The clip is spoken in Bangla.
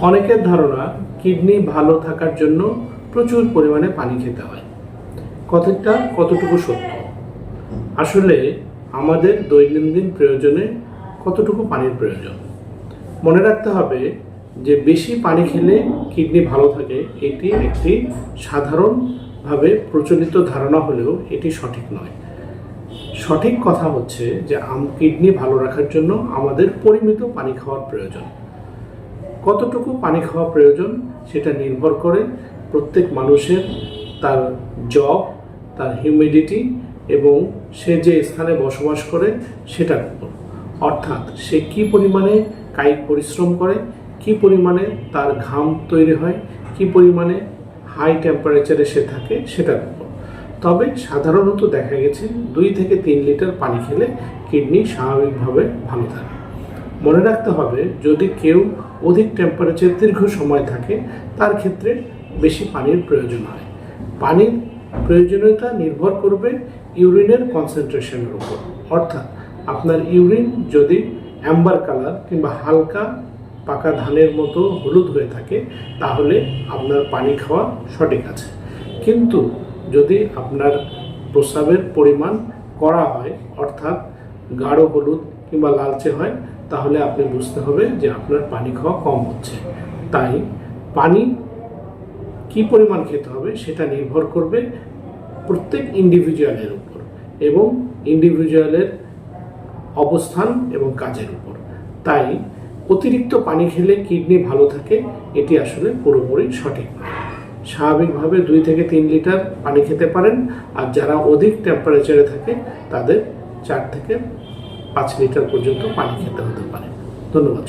অনেকের ধারণা কিডনি ভালো থাকার জন্য প্রচুর পরিমাণে পানি খেতে হয়। কথাটা কতটুকু সত্য? আসলে আমাদের দৈনন্দিন প্রয়োজনে কতটুকু পানির প্রয়োজন? মনে রাখতে হবে যে বেশি পানি খেলে কিডনি ভালো থাকে, এটি একটি সাধারণভাবে প্রচলিত ধারণা হলেও এটি সঠিক নয়। সঠিক কথা হচ্ছে যে আম- কিডনি ভালো রাখার জন্য আমাদের পরিমিত পানি খাওয়ার প্রয়োজন। কতটুকু পানি খাওয়া প্রয়োজন সেটা নির্ভর করে প্রত্যেক মানুষের তার জব তার হিউমিডিটি এবং সে যে স্থানে বসবাস করে সেটার উপর। অর্থাৎ সে কি পরিমাণে কায়িক পরিশ্রম করে, কি পরিমাণে তার ঘাম তৈরি হয়, কি পরিমাণে হাই টেম্পারেচারে সে থাকে সেটার উপর। তবে সাধারণত দেখা গেছে দুই থেকে তিন লিটার পানি খেলে কিডনি স্বাভাবিকভাবে ভালো থাকে। মনে রাখতে হবে, যদি কেউ অধিক টেম্পারেচার দীর্ঘ সময় থাকে, তার ক্ষেত্রে বেশি পানির প্রয়োজন হয়। পানির প্রয়োজনীয়তা নির্ভর করবে ইউরিনের কনসেন্ট্রেশনের উপর। অর্থাৎ আপনার ইউরিন যদি অ্যাম্বার কালার কিংবা হালকা পাকা ধানের মতো হলুদ হয়ে থাকে, তাহলে আপনার পানি খাওয়া সঠিক আছে। কিন্তু যদি আপনার প্রস্রাবের পরিমাণ করা হয়, অর্থাৎ গাঢ় হলুদ কিংবা লালচে হয়, তাহলে আপনি বুঝতে হবে যে আপনার পানি খাওয়া কম হচ্ছে। তাই পানি কি পরিমাণ খেতে হবে সেটা নির্ভর করবে প্রত্যেক ইন্ডিভিজুয়ালের উপর এবং ইন্ডিভিজুয়ালের অবস্থান এবং কাজের উপর। তাই অতিরিক্ত পানি খেলে কিডনি ভালো থাকে, এটি আসলে পুরোপুরি সঠিক স্বাভাবিকভাবে দুই থেকে তিন লিটার পানি খেতে পারেন, আর যারা অধিক টেম্পারেচারে থাকে, তাদের চার থেকে পাঁচ লিটার পর্যন্ত পানি খেতে হতে পারে। ধন্যবাদ।